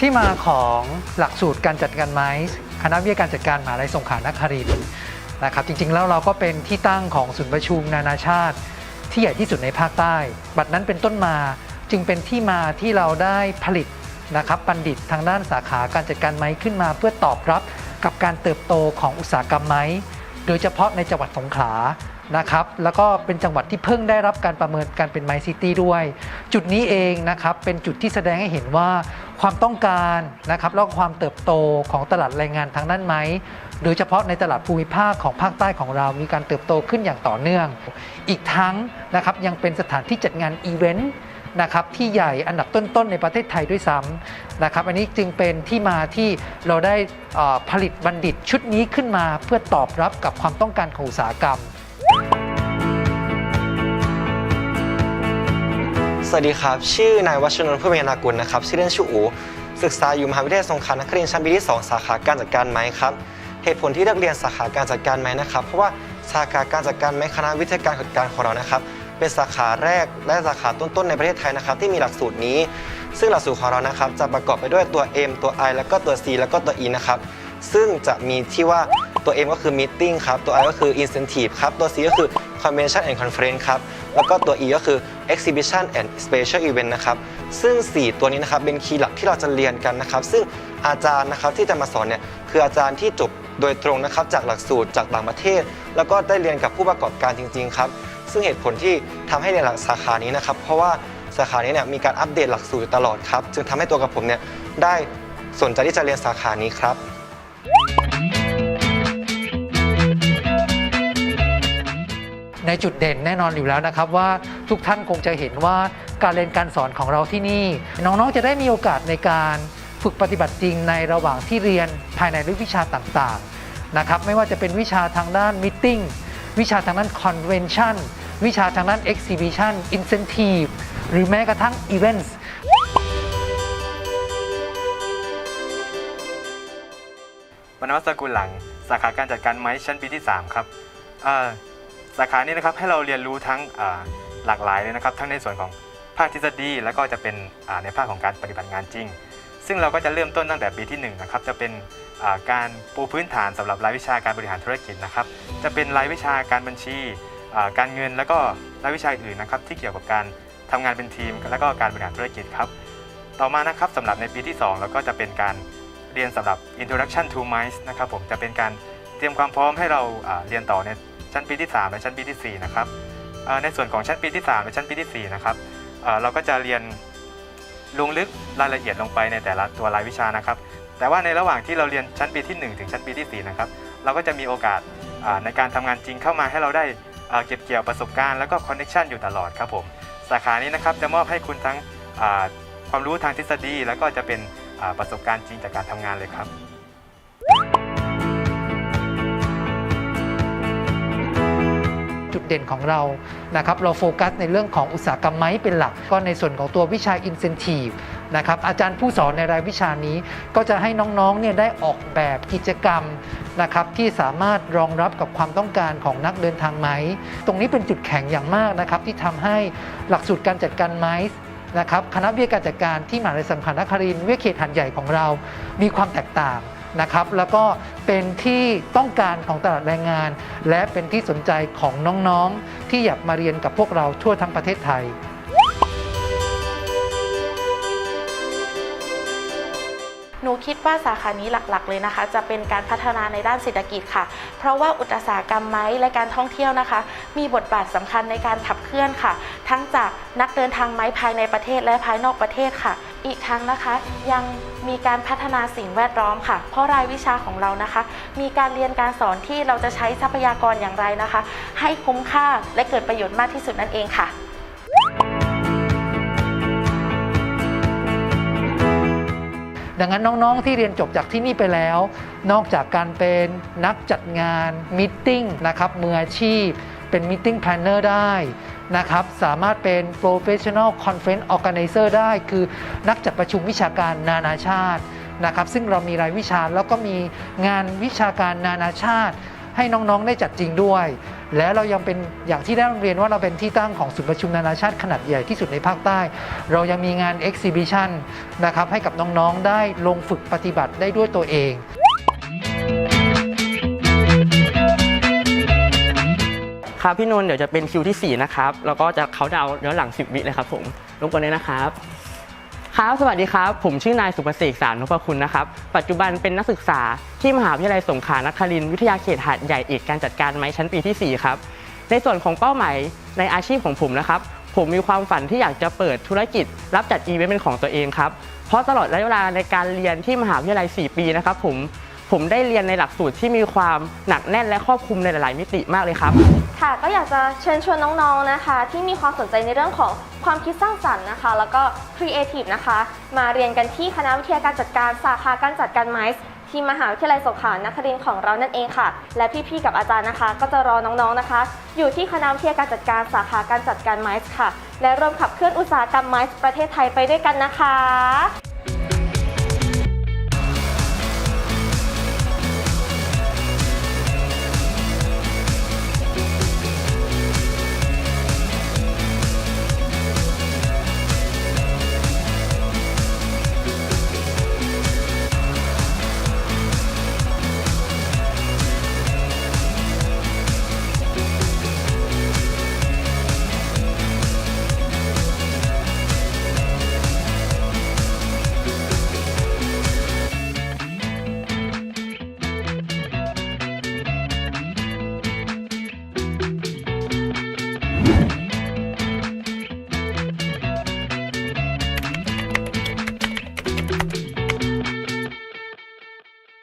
ที่มาของหลักสูตรการจัดการไม้คณะวิทยาการจัดการมหาลัยสงขลานครินทร์นะครับ จริงๆ แล้วเราก็เป็นที่ตั้งของศูนย์ประชุมนานาชาติ ที่ใหญ่ที่สุดในภาคใต้ บัดนั้นเป็นต้นมาจึงเป็นที่มาที่เราได้ผลิตนะครับบัณฑิตทางด้านสาขาการจัดการไม้ขึ้นมาเพื่อตอบรับกับการเติบโตของอุตสาหกรรมไม้ โดยเฉพาะในจังหวัดสงขลานะครับ แล้วก็เป็นจังหวัดที่เพิ่งได้รับการประเมินการเป็นไมซิตี้ด้วย จุดนี้เองนะครับ เป็นจุดที่แสดงให้เห็นว่า ความต้องการนะครับแล้วความเติบโตของตลาดแรงงานทางด้านไหมโดยเฉพาะในตลาดภูมิภาคของภาคใต้ของเรามีการเติบโตขึ้นอย่างต่อเนื่อง อีกทั้งนะครับยังเป็นสถานที่จัดงานอีเวนต์นะครับที่ใหญ่อันดับต้นๆในประเทศไทยด้วยซ้ำนะครับ อันนี้จึงเป็นที่มาที่เราได้ผลิตบัณฑิตชุดนี้ขึ้นมาเพื่อตอบรับกับความต้องการของอุตสาหกรรม สวัสดีครับ ชื่อนายวัชรนนท์ผู้เป็นนากุลนะครับ ชื่อเล่นชื่ออูศึกษาอยู่มหาวิทยาลัยสงขลานครินทร์ชั้นปีที่ 2 สาขาการจัดการไม้ครับ เหตุผลที่เลือกเรียนสาขาการจัดการไม้นะครับ เพราะว่าสาขาการจัดการไม้คณะวิทยาการจัดการของเรานะครับ เป็นสาขาแรกและสาขาต้นๆในประเทศไทยนะครับ ที่มีหลักสูตรนี้ ซึ่งหลักสูตรของเรานะครับ จะประกอบไปด้วยตัว M ตัว I แล้วก็ตัว C แล้วก็ตัว E นะครับ ซึ่งจะมีที่ว่า ตัว M ก็คือ meeting ครับ ตัว I ก็คือ incentive ครับ ตัว C ก็คือ convention and conference ครับ แล้วก็ตัว E ก็คือ exhibition and special event นะครับ ซึ่ง 4 ตัวนี้นะครับ เป็นคีย์หลักที่เราจะเรียนกันนะครับ ซึ่งอาจารย์นะครับที่จะมาสอนเนี่ย คืออาจารย์ที่จบโดยตรงนะครับ จากหลักสูตรจากต่างประเทศ แล้วก็ได้เรียนกับผู้ประกอบการจริง ๆ ครับ ซึ่งเหตุผลที่ทำให้เรียนหลักสาขานี้นะครับ เพราะว่าสาขานี้เนี่ยมีการอัปเดตหลักสูตรตลอดครับ จึงทำให้ตัวกับผมเนี่ยได้สนใจที่จะเรียนสาขานี้ครับ ในจุดเด่นแน่นอนอยู่แล้วนะครับว่าทุกท่านคงจะเห็นว่าการเรียนการสอนของเราที่นี่ น้องๆจะได้มีโอกาสในการฝึกปฏิบัติจริงในระหว่างที่เรียนภายในวิชาต่างๆนะครับไม่ว่าจะเป็นวิชาทางด้านมิ팅วิชาทางด้านคอนเวนชั่นวิชาทางด้าน Exhibition Incentive หรือแม้กระทั่ง Events วรรณวัสกุลหลัง สาขาการจัดการไม้ชั้นปีที่ 3 ครับอ่า สาขานี้นะครับให้เราเรียนรู้ทั้งหลากหลายเลยนะครับ ทั้งในส่วนของภาคทฤษฎีแล้วก็จะเป็นในภาคของการปฏิบัติงานจริง ซึ่งเราก็จะเริ่มต้นตั้งแต่ปีที่1นะครับจะเป็นการปูพื้นฐานสำหรับรายวิชาการบริหารธุรกิจนะครับ จะเป็นรายวิชาการบัญชีการเงินแล้วก็รายวิชาอื่นนะครับที่เกี่ยวกับการทำงานเป็นทีม แล้วก็การบริหารธุรกิจครับต่อมานะครับสำหรับในปีที่2แล้วก็จะเป็นการเรียนสำหรับ Introduction to Mice นะครับผมจะเป็นการ เตรียมความพร้อมให้เราเรียนต่อในชั้นปีที่ 3 และชั้นปีที่ 4 นะครับในส่วนของชั้นปีที่ 3 และชั้นปีที่ 4 นะครับเราก็จะเรียนลงลึกรายละเอียดลงไปในแต่ละตัวรายวิชานะครับ แต่ว่าในระหว่างที่เราเรียนชั้นปีที่ 1 ถึงชั้นปีที่ 4 นะครับ เราก็จะมีโอกาสในการทำงานจริงเข้ามาให้เราได้เก็บเกี่ยวประสบการณ์แล้วก็คอนเนคชันอยู่ตลอดครับผม สาขานี้นะครับจะมอบให้คุณทั้งความรู้ทางทฤษฎี แล้วก็จะเป็นประสบการณ์จริงจากการทำงานเลยครับ จุดเด่นของเรานะครับเราโฟกัสในเรื่องของอุตสาหกรรมไม้เป็นหลัก ก็ในส่วนของตัววิชา Incentive นะครับอาจารย์ผู้สอนในรายวิชานี้ก็จะให้น้องๆเนี่ยได้ออกแบบกิจกรรมนะครับที่สามารถรองรับกับความต้องการของนักเดินทางไม้ ตรงนี้เป็นจุดแข็งอย่างมากนะครับที่ทำให้หลักสูตรการจัดการไม้นะครับคณะวิทยาการจัดการที่มหาลัยสังขารนครินทร์วิทยาเขตหันใหญ่ของเรา มีความแตกต่าง นะครับแล้วก็เป็นที่ต้องการของตลาดแรงงาน และเป็นที่สนใจของน้องๆ ที่อยากมาเรียนกับพวกเราทั่วทั้งประเทศไทย หนูคิดว่าสาขานี้หลักๆ เลยนะคะ จะเป็นการพัฒนาในด้านเศรษฐกิจค่ะ เพราะว่าอุตสาหกรรมไม้และการท่องเที่ยวนะคะ มีบทบาทสำคัญในการขับเคลื่อนค่ะ ทั้งจากนักเดินทางไม้ภายในประเทศและภายนอกประเทศค่ะ อีกทั้งนะคะยังมีการพัฒนาสิ่งแวดล้อมค่ะ เพราะรายวิชาของเรานะคะ มีการเรียนการสอนที่เราจะใช้ทรัพยากรอย่างไรนะคะ ให้คุ้มค่าและเกิดประโยชน์มากที่สุดนั่นเองค่ะ ดังนั้นน้องๆที่เรียนจบจากที่นี่ไปแล้ว นอกจากการเป็นนักจัดงานมิ g นะครับมืออาชีพ เป็นมิ g planner ได้นะครับสามารถเป็น professional conference organizer ได้ คือนักจัดประชุมวิชาการนานาชาตินะครับซึ่งเรามีรายวิชาแล้วก็มีงานวิชาการนานาชาติ ให้น้องๆได้จัดจริงด้วย และเรายังเป็นอย่างที่ได้เรียนว่าเราเป็นที่ตั้งของศูนย์ประชุมนานาชาติขนาดใหญ่ที่สุดในภาคใต้ เรายังมีงาน Exhibition นนะครับให้กับน้องๆได้ลงฝึกปฏิบัติได้ด้วยตัวเองครับพี่นนท์เดี๋ยวจะเป็นคิวที่ 4 นะครับ แล้วก็จะเขาดาวน์ย้อนหลัง 10 วิเลยครับผมรบกวนเลยนะครับ ครับ สวัสดีครับ ผมชื่อนายสุประเสกสารนพคุณนะครับ ปัจจุบันเป็นนักศึกษาที่มหาวิทยาลัยสงขลานครินทร์วิทยาเขตหาดใหญ่เอกการจัดการไม้ชั้นปีที่ 4 ครับ ในส่วนของเป้าหมายในอาชีพของผมนะครับ ผมมีความฝันที่อยากจะเปิดธุรกิจ รับจัดอีเวนต์เป็นของตัวเองครับ เพราะตลอดระยะเวลาในการเรียนที่มหาวิทยาลัย 4 ปีนะครับผม ผมได้เรียนในหลักสูตรที่มีความหนักแน่นและครอบคลุมในหลาย ๆ มิติมากเลยครับ ค่ะก็อยากจะเชิญชวนน้อง ๆ นะคะ ที่มีความสนใจในเรื่องของความคิดสร้างสรรค์นะคะ แล้วก็ครีเอทีฟนะคะ มาเรียนกันที่คณะวิทยาการจัดการสาขาการจัดการไม้ที่มหาวิทยาลัยสงขลานครินทร์ของเรานั่นเองค่ะ และพี่ ๆ กับอาจารย์นะคะ ก็จะรอน้อง ๆ นะคะ อยู่ที่คณะวิทยาการจัดการสาขาการจัดการไม้ค่ะ และร่วมขับเคลื่อนอุตสาหกรรมไม้ประเทศไทยไปด้วยกันนะคะ